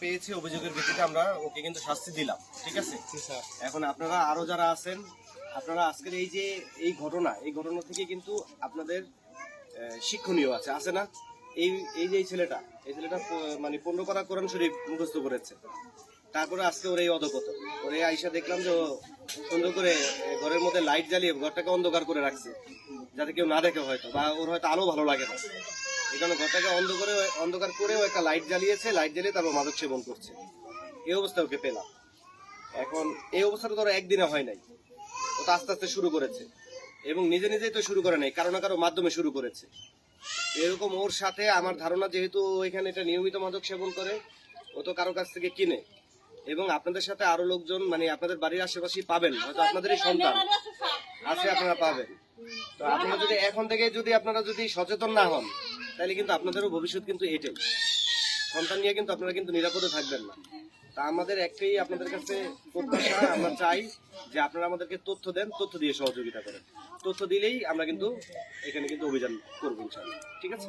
পেয়েছি অভিযোগের ভিত্তিতে আমরা ওকে কিন্তু শাস্তি দিলাম ঠিক আছে? এখন আপনারা আরও যারা আছেন আপনারা আজকের এই যে এই ঘটনা এই ঘটনা থেকে কিন্তু আপনাদের শিক্ষণীয় আছে আছে না? এই এই যে এই ছেলেটা এই ছেলেটা মানে পনেরো পারা কোরআন শরীফ মুখস্থ করেছে। তারপরে আজকে ওর এই অধপত ওরে আইসা দেখলাম যে সুন্দর করে ঘরের মধ্যে লাইট জ্বালিয়ে ঘরটাকে অন্ধকার করে রাখছে যাতে কেউ না দেখে হয়তো বা ওর হয়তো আলো ভালো লাগে না। কারণে ঘরটাকে অন্ধকারে, অন্ধকার করে ও একটা লাইট জ্বালিয়েছে লাইট জ্বালিয়ে তারপর মাদক সেবন করছে। এই অবস্থা ওকে পেলাম। এখন এই অবস্থাটা ধরো একদিনে হয় নাই। ও তো আস্তে আস্তে শুরু করেছে। এবং নিজে নিজেই তো শুরু করে নাই, কারও না কারও মাধ্যমে শুরু করেছে। এরকম ওর সাথে আমার ধারণা যেহেতু এখানে এটা নিয়মিত মাদক সেবন করে, ও তো কারও কাছ থেকে কিনে। এবং আপনাদের সাথে আরও লোকজন মানে আপনাদের বাড়ির আশেপাশেই পাবেন, হয়তো আপনাদেরই সন্তান। আছে, আপনারা পাবেন। তো আপনারা যদি এখন থেকে যদি আপনারা যদি সচেতন না হন তাহলে কিন্তু আপনাদেরও ভবিষ্যৎ কিন্তু এটাই। সন্তান নিয়ে কিন্তু আপনারা কিন্তু নিরাপদে থাকবেন না। তা আমাদের একটাই আপনাদের কাছে প্রত্যাশা, আমরা চাই যে আপনারা আমাদেরকে তথ্য দেন, তথ্য দিয়ে সহযোগিতা করেন। তথ্য দিলেই আমরা কিন্তু এখানে কিন্তু অভিযান করব ঠিক আছে?